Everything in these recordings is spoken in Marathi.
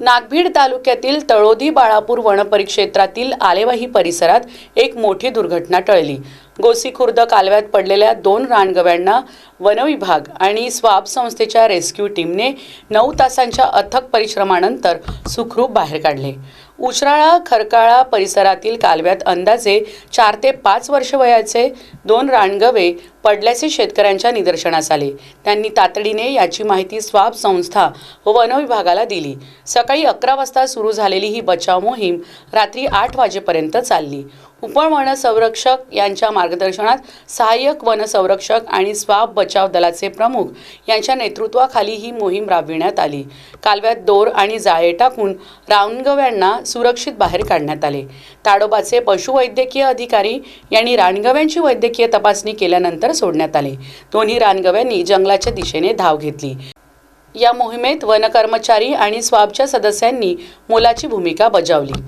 नागभीड तालुक्यातील तळोदी बाळापूर वनपरिक्षेत्रातील आलेवाही परिसरात एक मोठी दुर्घटना टळली. गोसीखुर्द कालव्यात पडलेल्या दोन रानगव्यांना वनविभाग आणि स्वाब संस्थेच्या रेस्क्यू टीमने नऊ तासांच्या अथक परिश्रमानंतर सुखरूप बाहेर काढले. उचराळा खरकाळा परिसरातील कालव्यात अंदाजे चार ते पाच वर्ष वयाचे दोन रानगवे पडल्याचे शेतकऱ्यांच्या निदर्शनास आले. त्यांनी तातडीने याची माहिती स्वाब संस्था व वनविभागाला दिली. सकाळी अकरा वाजता सुरू झालेली ही बचाव मोहीम रात्री आठ वाजेपर्यंत चालली. उपवन संरक्षक यांच्या मार्गदर्शनात सहाय्यक वनसंरक्षक आणि स्वाब बचाव दलाचे प्रमुख यांच्या नेतृत्वाखाली ही मोहीम राबविण्यात आली. कालव्यात दोर आणि जाळे टाकून रानगव्यांना सुरक्षित बाहेर काढण्यात आले. ताडोबाचे पशुवैद्यकीय अधिकारी यांनी रानगव्यांची वैद्यकीय तपासणी केल्यानंतर सोडण्यात आले. दोन्ही रानगव्यांनी जंगलाच्या दिशेने धाव घेतली. या मोहिमेत वनकर्मचारी आणि स्वाबच्या सदस्यांनी मोलाची भूमिका बजावली.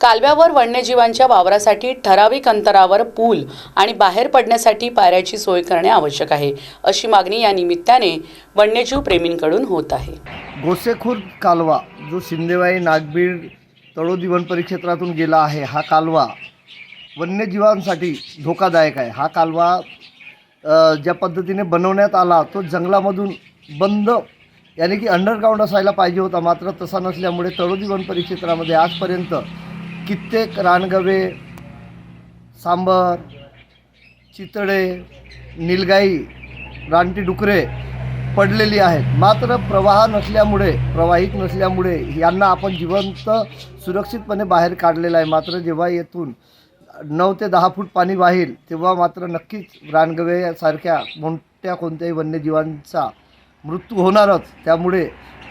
कालव्यावर वन्यजीवांच्या वावरासाठी ठराविक अंतरावर पूल आणि बाहेर पडण्यासाठी पायऱ्याची सोय करणे आवश्यक आहे अशी मागणी या निमित्ताने वन्यजीव प्रेमींकडून होत आहे. गोसेखुर्द कालवा जो शिंदेवाई नागबीड तळोदी वन परिक्षेत्रातून गेला आहे हा कालवा वन्यजीवांसाठी धोकादायक आहे. हा कालवा ज्या पद्धतीने बनवण्यात आला तो जंगलामधून बंद याने की अंडरग्राऊंड असायला पाहिजे होता. मात्र तसा नसल्यामुळे तळोदी वन परिक्षेत्रामध्ये आजपर्यंत कित्येक रानगवे सांबर चितळे निलगाई रानटी डुकरे पडलेली आहेत. मात्र प्रवाह नसल्यामुळे प्रवाहित नसल्यामुळे यांना आपण जिवंत सुरक्षितपणे बाहेर काढलेलं आहे. मात्र जेव्हा येथून नऊ ते दहा फूट पाणी वाहील तेव्हा मात्र नक्कीच रानगवेसारख्या मोठ्या कोणत्याही वन्यजीवांचा मृत्यू होणारच. त्यामुळे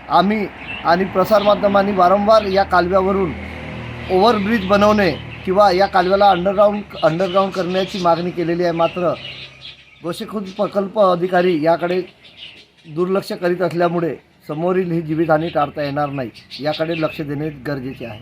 आम्ही आणि प्रसारमाध्यमांनी वारंवार या कालव्यावरून ओव्हरब्रिज बनवणे किंवा या कालव्याला अंडरग्राऊंड अंडरग्राऊंड करण्याची मागणी केलेली आहे मात्र गोसेखुर्द प्रकल्प अधिकारी याकडे दुर्लक्ष करीत असल्यामुळे समोरील ही जीवितहानी टाळता येणार नाही. याकडे लक्ष देणे गरजेचे आहे.